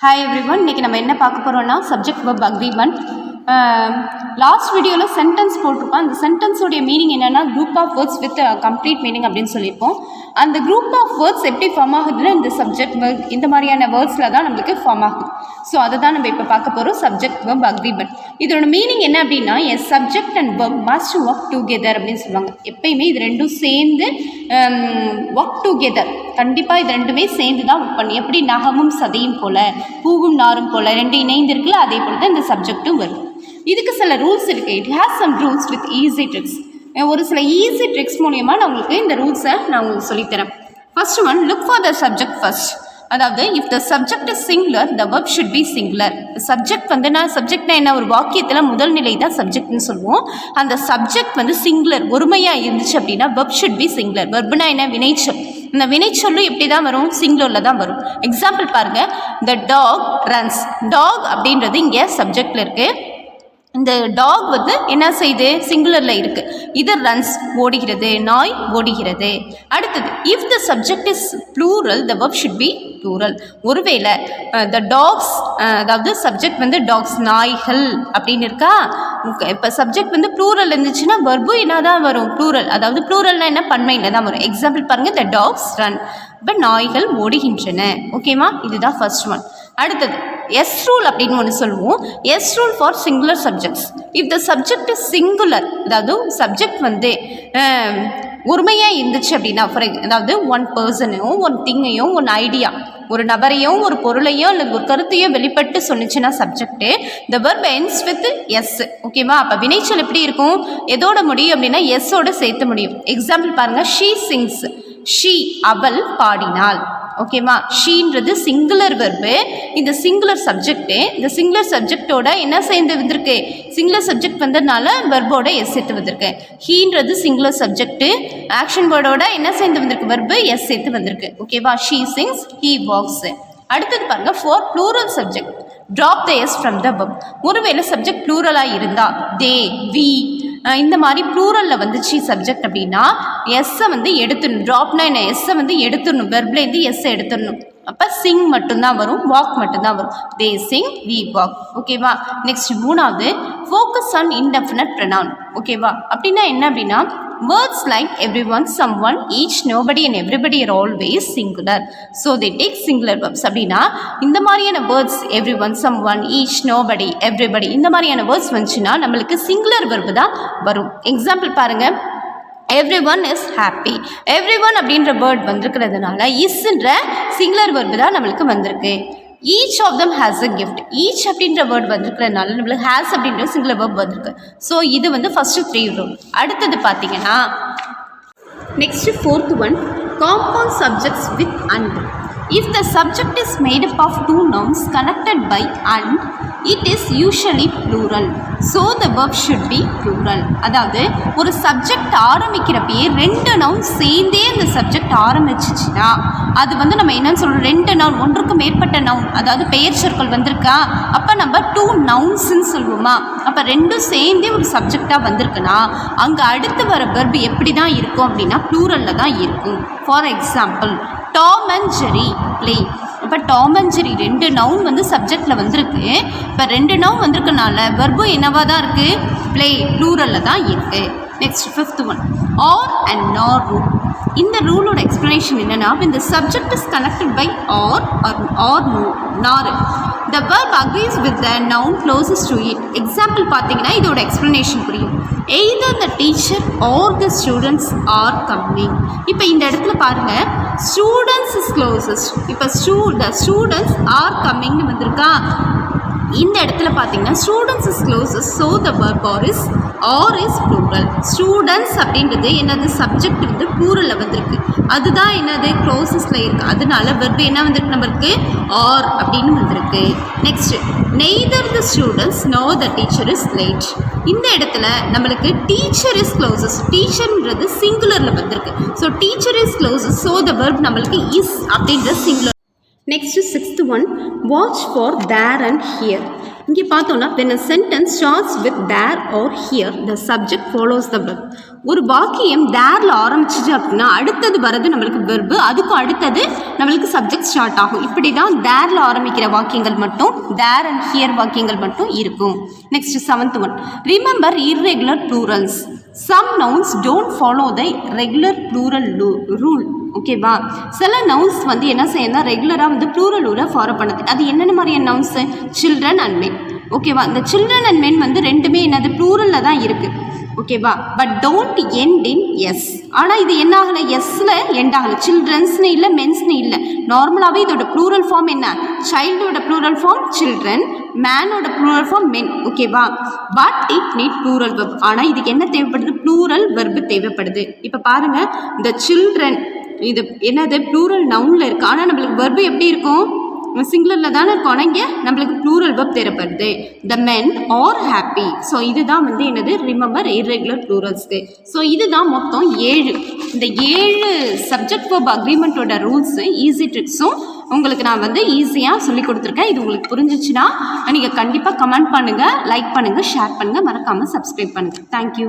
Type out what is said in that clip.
Hi every one இன்றைக்கி நம்ம என்ன பார்க்க போகிறோன்னா சப்ஜெக்ட் வெப் அக்ரிமெண்ட் லாஸ்ட் வீடியோவில் சென்டென்ஸ் போட்டிருப்போம். அந்த சென்டென்ஸோடைய மீனிங் என்னென்னா group of words with complete meaning அப்படின்னு சொல்லியிருப்போம். அந்த குரூப் ஆஃப் வேர்ட்ஸ் எப்படி ஃபார்ம் ஆகுதுன்னா இந்த சப்ஜெக்ட் வெப் இந்த மாதிரியான வேர்ட்ஸில் தான் நம்மளுக்கு ஃபார்ம் ஆகுது. ஸோ அதை தான் நம்ம இப்போ பார்க்க போகிறோம் சப்ஜெக்ட் வெப் அக்ரிமெண்ட் இதோட மீனிங் என்ன அப்படின்னா என் subject and work must work together அப்படின்னு சொல்லுவாங்க. எப்பயுமே இது ரெண்டும் சேர்ந்து ஒர்க் டுகெதர் கண்டிப்பாக இது ரெண்டுமே சேர்ந்து தான் ஒர்க் பண்ணி எப்படி? நகமும் சதையும் போல் பூவும் நாரும் போல் ரெண்டு இணைந்து இருக்குல்ல அதே போல் தான் இந்த சப்ஜெக்ட்டும் வரும் இதுக்கு சில ரூல்ஸ் இருக்குது it has some rules with easy tricks ஒரு சில ஈஸி ட்ரிக்ஸ் மூலியமாக நான் உங்களுக்கு இந்த ரூல்ஸை நான் உங்களுக்கு சொல்லித்தரேன். First one look for the subject first அதாவது if the subject is singular the verb should be singular subject வந்து நான் சப்ஜெக்ட்னா என்ன ஒரு வாக்கியத்தில் முதல் நிலை தான் சப்ஜெக்ட்னு சொல்லுவோம். அந்த சப்ஜெக்ட் வந்து சிங்குலர் ஒருமையாக இருந்துச்சு அப்படின்னா verb ஷுட் பி சிங்குலர் வெர்ப்னா என்ன? வினைச்சொல். இந்த வினைச்சொல்லும் எப்படி தான் வரும் சிங்குலரில் தான் வரும். எக்ஸாம்பிள் பாருங்கள் த டாக் ரன்ஸ் டாக் அப்படின்றது இங்கே சப்ஜெக்டில் இருக்குது இந்த டாக் வந்து என்ன செய்யுது சிங்குலரில் இருக்குது இது ரன்ஸ் ஓடுகிறது நாய் ஓடுகிறது. அடுத்தது if the subject is plural the verb should be plural ஒருவேளை த டாக்ஸ் அதாவது சப்ஜெக்ட் வந்து டாக்ஸ் நாய்கள் அப்படின்னு இருக்கா? இப்போ சப்ஜெக்ட் வந்து ப்ளூரல் இருந்துச்சுன்னா வர்பு என்ன தான் வரும்? ப்ளூரல் அதாவது ப்ளூரல்னால் என்ன? பன்மையில் தான் வரும். எக்ஸாம்பிள் பாருங்கள் த டாக்ஸ் ரன் இப்போ நாய்கள் ஓடுகின்றன. ஓகேவா இதுதான் ஃபர்ஸ்ட் ஒன் அடுத்தது எஸ் ரூல் அப்படின்னு ஒன்று சொல்லுவோம். S rule for singular subjects if the subject is singular அதாவது சப்ஜெக்ட் வந்து உரிமையாக இருந்துச்சு அப்படின்னா ஃபார் அதாவது ஒன் பர்சனையும் ஒன் திங்கையும் ஒன் ஐடியா ஒரு நபரையும் ஒரு பொருளையோ இல்லை ஒரு கருத்தையோ வெளிப்பட்டு சொன்னிச்சுன்னா subject the verb ends with S ஓகேவா அப்போ வினைச்சல் எப்படி இருக்கும்? எதோட முடியும் அப்படின்னா எஸ்ஸோட சேர்த்து முடியும். எக்ஸாம்பிள் பாருங்கள் ஷீ சிங்ஸ் ஷீ அவள் பாடினாள். ஓகேவா ஷீன்றது சிங்குலர் வெர்பு இந்த சிங்குலர் சப்ஜெக்ட்டு இந்த சிங்குலர் சப்ஜெக்டோட என்ன சேர்ந்து வந்திருக்கு? சிங்குலர் சப்ஜெக்ட் வந்ததுனால வெர்போட எஸ் சேர்த்து வந்திருக்கு. ஹீன்றது சிங்குலர் சப்ஜெக்ட்டு ஆக்ஷன் வேர்டோட என்ன சேர்ந்து வந்திருக்கு? வெர்பு எஸ் சேர்த்து வந்திருக்கு. ஓகேவா ஷீ சிங்ஸ் ஹீ வாக்ஸு அடுத்தது பாருங்கள் for plural subject drop the S from the verb ஒருவேளை சப்ஜெக்ட் ப்ளூரலாக இருந்தால் தே வி இந்த மாதிரி ப்ளூரலில் வந்துச்சு சப்ஜெக்ட் அப்படின்னா எஸ்ஸை வந்து எடுத்துடணும். ட்ராப்னா என்ன? எஸ்ஸை வந்து எடுத்துடணும். வெர்ப்லேருந்து எஸ்ஸை எடுத்துடணும். அப்போ சிங் மட்டும்தான் வரும். வாக் மட்டும்தான் வரும். தே சிங் வி வாக் ஓகேவா நெக்ஸ்ட் மூணாவது ஃபோக்கஸ் ஆன் இன்டெஃபினட் ப்ரனவுன் ஓகேவா அப்படின்னா என்ன அப்படின்னா words like everyone someone each nobody and everybody are always singular so they take singular verbs அப்படின்னா இந்த மாதிரியான words everyone someone each nobody everybody இந்த மாதிரியான வேர்ட்ஸ் வந்துச்சுன்னா நம்மளுக்கு சிங்குலர் வெர்பு தான் வரும். எக்ஸாம்பிள் பாருங்கள் every one is happy every one அப்படின்ற வேர்ட் வந்திருக்கிறதுனால இஸ்ன்ற சிங்குலர் வெர்பு தான் நம்மளுக்கு வந்திருக்கு. Each of them has a gift each அப்படின்ற வேர்ட் வந்திருக்கிறதுனால நம்மளுக்கு ஹேஸ் அப்படின்ற சிங்கிள் வேர்ப் வந்திருக்கு. ஸோ இது வந்து ஃபஸ்ட்டு த்ரீ ரூல் அடுத்தது பார்த்தீங்கன்னா next fourth one compound subjects with and if the subject is made up of two nouns connected by and it is usually plural so the verb should be plural அதாவது ஒரு subject ஆரம்பிக்கிறப்பயே ரெண்டு noun சேர்ந்தே அந்த subject ஆரம்பிச்சிச்சுன்னா அது வந்து நம்ம என்னன்னு சொல்கிறோம் ரெண்டு நவுன் ஒன்றுக்கு மேற்பட்ட நவுன் அதாவது பெயர் சொற்கள் வந்திருக்கா? அப்போ நம்ம டூ நவுன்ஸ்ன்னு சொல்லுவோமா அப்போ ரெண்டும் சேர்ந்தே ஒரு சப்ஜெக்டாக வந்திருக்குன்னா அங்கே அடுத்து வர பர்பு எப்படி தான் இருக்கும் அப்படின்னா ப்ளூரலில் தான் இருக்கும். For example Tom and Jerry play இப்போ டாம் அண்ட் ஜெரி ரெண்டு நவுன் வந்து சப்ஜெக்டில் வந்திருக்கு. இப்போ ரெண்டு நவுன் வந்திருக்கனால வெர்பும் என்னவாக தான் இருக்குது ப்ளே ப்ளூரலில் தான் இருக்குது next fifth one or and nor rule இந்த ரூலோட எக்ஸ்ப்ளனேஷன் என்னென்னா இந்த subject is connected by or or no nor the verb agrees with the noun closest to it example பார்த்தீங்கன்னா இதோட எக்ஸ்ப்ளனேஷன் புரியும். Either the teacher or the students are coming இப்போ இந்த இடத்துல பாருங்கள் ஸ்டூடெண்ட்ஸ் இஸ் க்ளோசஸ்ட் இப்போ ஸ்டூ த ஸ்டூடெண்ட்ஸ் ஆர் கம்மிங்னு வந்திருக்கா. இந்த இடத்துல பார்த்தீங்கன்னா students is closest so the verb are is are is plural students அப்படின்றது என்னது? சப்ஜெக்ட் வந்து ப்ளூரலில் வந்திருக்கு. அதுதான் என்னது? க்ளோசஸில் இருக்குது அதனால வெர்பு என்ன வந்திருக்கு நம்மளுக்கு? ஆர் அப்படின்னு வந்திருக்கு. Next neither the students no the teacher is late இந்த இடத்துல நம்மளுக்கு டீச்சர் இஸ் க்ளோசஸ் டீச்சர்ன்றது சிங்குலரில் வந்திருக்கு. So teacher is closest so the verb நம்மளுக்கு இஸ் அப்படின்ற singular next sixth one watch for there and here இங்கே பார்த்தோன்னா when a sentence starts with there or here the subject follows the verb ஒரு வாக்கியம் தேரில் ஆரம்பிச்சிச்சு அப்படின்னா அடுத்தது வர்றது நம்மளுக்கு வெர்பு அதுக்கும் அடுத்தது நம்மளுக்கு சப்ஜெக்ட் ஸ்டார்ட் ஆகும். இப்படி தான் தேரில் ஆரம்பிக்கிற வாக்கியங்கள் மட்டும் தேர் அண்ட் ஹியர் வாக்கியங்கள் மட்டும் இருக்கும். Next seventh one remember irregular plurals some nouns don't follow the regular plural rule ஓகேவா சில நவுன்ஸ் வந்து என்ன செய்யணும் ரெகுலராக வந்து ப்ளூரல் ரூலை ஃபாலோ பண்ணுது. அது என்னென்ன மாதிரியான நவுன்ஸு சில்ட்ரன் அண்ட் மென் ஓகேவா இந்த சில்ட்ரன் அண்ட் மென் வந்து ரெண்டுமே என்னது? ப்ளூரலில் தான் இருக்குது ஓகேவா but don't end in S ஆனால் இது என்ன ஆகலை? எஸ்ஸில் எண்ட் ஆகலை. சில்ட்ரன்ஸ்னு இல்லை மென்ஸ்னு இல்லை. நார்மலாகவே இதோட ப்ளூரல் ஃபார்ம் என்ன? சைல்டோட ப்ளூரல் ஃபார்ம் சில்ட்ரன் மேனோட ப்ளூரல் ஃபார்ம் மென் ஓகேவா but it need plural verb ஆனால் இதுக்கு என்ன தேவைப்படுது? ப்ளூரல் வெர்பு தேவைப்படுது. இப்போ பாருங்கள் இந்த சில்ட்ரன் இது என்னது? ப்ளூரல் நவுனில் இருக்குது ஆனால் நம்மளுக்கு வெர்பு எப்படி இருக்கும்? சிங்குலரில் தானே இருக்கும். ஆனால் இங்கே நம்மளுக்கு ப்ளூரல் வெப் தேவைப்படுது the men are happy so இதுதான் வந்து என்னது? ரிமெம்பர் irregular ப்ளூரல்ஸ்க்கு ஸோ இதுதான் மொத்தம் ஏழு. இந்த ஏழு சப்ஜெக்ட் வெப் அக்ரிமெண்ட்டோட ரூல்ஸு ஈஸி ட்ரிக்ஸும் உங்களுக்கு நான் வந்து ஈஸியாக சொல்லி கொடுத்துருக்கேன். இது உங்களுக்கு புரிஞ்சிச்சுன்னா நீங்கள் கண்டிப்பாக கமெண்ட் பண்ணுங்கள் லைக் பண்ணுங்கள் ஷேர் பண்ணுங்கள் மறக்காமல் சப்ஸ்கிரைப் பண்ணுங்கள் தேங்க்யூ